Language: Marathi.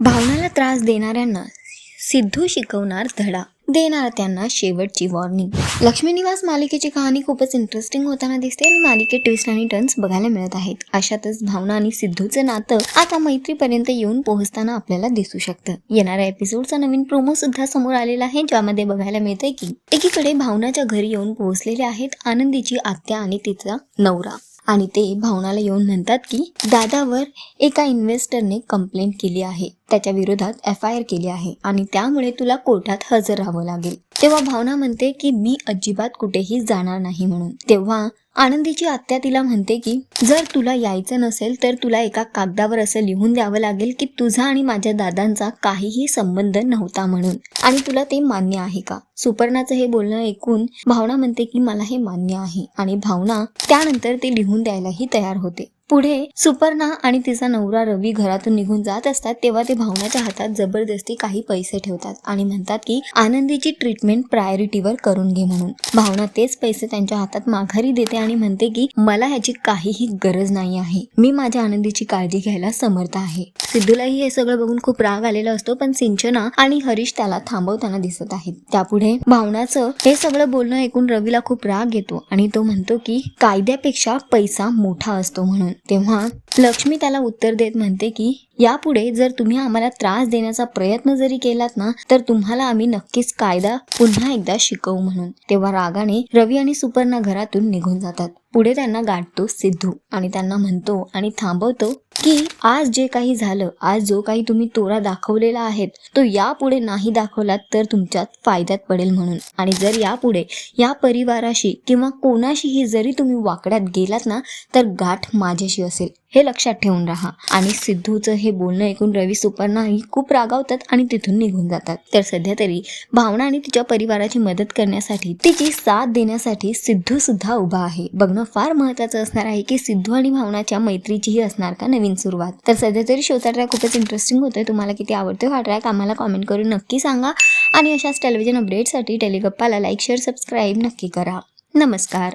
भावनाला त्रास देणाऱ्यांना सिद्धू शिकवणार धडा. देणार त्यांना शेवटची वॉर्निंग लक्ष्मी निवास मालिकेची कहाणी खूपच इंटरेस्टिंग होताना दिसते आणि मालिकेत ट्विस्ट आणि टर्न्स बघायला मिळत आहेत. अशातच भावना आणि सिद्धूचं नातं आता मैत्रीपर्यंत येऊन पोहोचताना आपल्याला दिसू शकतं. येणाऱ्या एपिसोडचा नवीन प्रोमो सुद्धा समोर आलेला आहे ज्यामध्ये बघायला मिळतंय की एकीकडे भावनाच्या घरी येऊन पोहोचलेले आहेत आनंदीची आत्या आणि तिचा नवरा. आणि ते भावनाला येऊन म्हणतात की दादावर एका इन्व्हेस्टरने कंप्लेंट केली आहे. त्याच्या विरोधात एफ आय आर केली आहे. आणि त्यामुळे तुला कोर्टात हजर राहावं लागेल. तेव्हा भावना म्हणते की मी अजिबात कुठेही जाणार नाही म्हणून. तेव्हा आनंदीची आत्या तिला म्हणते की जर तुला यायचं नसेल तर तुला एका कागदावर असं लिहून द्यावं लागेल की तुझा आणि माझ्या दादांचा काहीही संबंध नव्हता म्हणून. आणि तुला ते मान्य आहे का? सुपर्णाचं हे बोलणं ऐकून भावना म्हणते की मला हे मान्य आहे. आणि भावना त्यानंतर ते लिहून द्यायलाही तयार होते. पुढे सुपर्णा आणि तिचा नवरा रवी घरातून निघून जात असतात तेव्हा ते भावनाच्या हातात जबरदस्ती काही पैसे ठेवतात आणि म्हणतात की आनंदीची ट्रीटमेंट प्रायोरिटीवर करून घे म्हणून. भावना तेच पैसे त्यांच्या हातात माघारी देते आणि म्हणते की मला ह्याची काहीही गरज नाही आहे. मी माझ्या आनंदीची काळजी घ्यायला समर्थ आहे. सिद्धूलाही हे सगळं बघून खूप राग आलेला असतो पण सिंचना आणि हरीश त्याला थांबवताना दिसत आहेत. त्यापुढे भावनाचं हे सगळं बोलणं ऐकून रवीला खूप राग येतो आणि तो म्हणतो की कायद्यापेक्षा पैसा मोठा असतो म्हणून. तेव्हा लक्ष्मी त्याला उत्तर देत म्हणते की यापुढे जर तुम्ही आम्हाला त्रास देण्याचा प्रयत्न जरी केलात ना तर तुम्हाला आम्ही नक्कीच कायदा पुन्हा एकदा शिकवू म्हणून. तेव्हा रागाने रवी आणि सुपर्णा घरातून निघून जातात. पुढे त्यांना गाठतो सिद्धू आणि त्यांना म्हणतो आणि थांबवतो की आज जे काही झालं आज जो काही तुम्ही तोरा दाखवलेला आहेत तो यापुढे नाही दाखवलात तर तुमच्यात फायद्यात पडेल म्हणून. आणि जर यापुढे या परिवाराशी किंवा कोणाशीही जरी तुम्ही वाकड्यात गेलात ना तर गाठ माझ्याशी असेल. हे लक्षात ठेवून राहा. आणि सिद्धूचं हे बोलणं ऐकून रवी सुपर्णाही खूप रागावतात आणि तिथून निघून जातात. तर सध्या तरी भावना आणि तिच्या परिवाराची मदत करण्यासाठी तिची साथ देण्यासाठी सिद्धू सुद्धा उभा आहे. बघणं फार महत्वाचं असणार आहे की सिद्धू आणि भावनाच्या मैत्रीचीही असणार का नवीन सुरुवात? तर सध्या तरी शोचा ट्रॅक खूपच इंटरेस्टिंग होतोय. तुम्हाला किती आवडतोय हा ट्रॅक आम्हाला कॉमेंट करून नक्की सांगा. आणि अशाच टेलिव्हिजन अपडेटसाठी टेलिगप्पाला लाईक शेअर सबस्क्राईब नक्की करा. नमस्कार.